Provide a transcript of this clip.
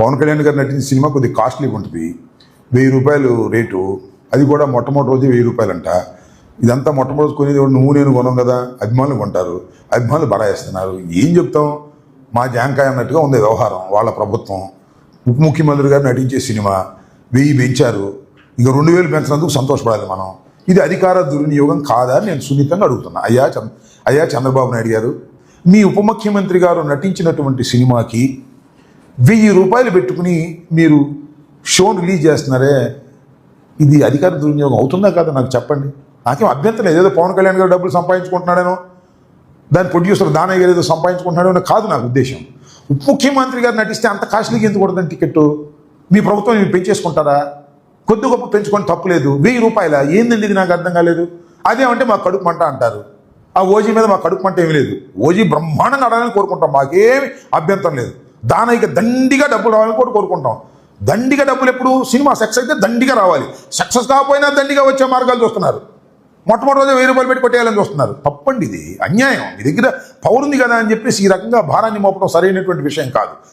పవన్ కళ్యాణ్ గారు నటించిన సినిమా కొద్దిగా కాస్ట్లీగా ఉంటుంది. వెయ్యి రూపాయలు రేటు. అది కూడా మొట్టమొదటి రోజు వెయ్యి రూపాయలంట. ఇదంతా మొట్టమొదటి కొనేది నువ్వు నేను కొనం కదా. అభిమానులు కొంటారు. అభిమానులు బడాయిస్తున్నారు ఏం చెప్తాం? మా జాంకాయ అన్నట్టుగా ఉంది వ్యవహారం వాళ్ళ ప్రభుత్వం. ఉప ముఖ్యమంత్రి గారు నటించే సినిమా. వెయ్యి పెంచారు. ఇక రెండు వేలు పెంచినందుకు సంతోషపడాలి మనం. ఇది అధికార దుర్వినియోగం కాదా అని నేను సున్నితంగా అడుగుతున్నా. అయ్యా చంద్ర అయ్యా చంద్రబాబు నాయుడు గారు మీ ఉప ముఖ్యమంత్రి గారు నటించినటువంటి సినిమాకి వెయ్యి రూపాయలు పెట్టుకుని మీరు షోను రిలీజ్ చేస్తున్నారే ఇది అధికార దుర్వినియోగం అవుతుందా కాదా నాకు చెప్పండి. నాకేం అభ్యంతరం లేదు. ఏదో పవన్ కళ్యాణ్ గారు డబ్బులు సంపాదించుకుంటున్నాడేనో దాని ప్రొడ్యూసర్ దానయ్య గారు ఏదో సంపాదించుకుంటున్నాడేనో కాదు నాకు ఉద్దేశం. ఉప ముఖ్యమంత్రి గారు నటిస్తే అంత కాస్ట్లీకి ఎందుకు కూడదని టికెట్ మీ ప్రభుత్వం మీరు పెంచేసుకుంటారా? కొద్ది గొప్ప పెంచుకొని తప్పులేదు వెయ్యి రూపాయల? ఏందండి ఇది నాకు అర్థం కాలేదు? అదేమంటే మా కడుపు మంట అంటారు. ఆ ఓజీ మీద మా కడుపు మంట ఏమీ లేదు. ఓజీ బ్రహ్మాండంగా ఆడాలని కోరుకుంటాం. మాకేమి అభ్యంతరం లేదు. దానయ్యకి దండిగా డబ్బులు రావాలని కూడా కోరుకుంటాం. దండిగా డబ్బులు ఎప్పుడు సినిమా సక్సెస్ అయితే దండిగా రావాలి. సక్సెస్ కాకపోయినా దండిగా వచ్చే మార్గాలు చూస్తున్నారు. మొట్టమొదటి రోజు వెయ్యి రూపాయలు పెట్టి కొట్టేయాలని చూస్తున్నారు. తప్పండి ఇది. అన్యాయం. మీ దగ్గర పవర్ ఉంది కదా అని చెప్పేసి ఈ రకంగా భారాన్ని మోపడం సరైనటువంటి విషయం కాదు.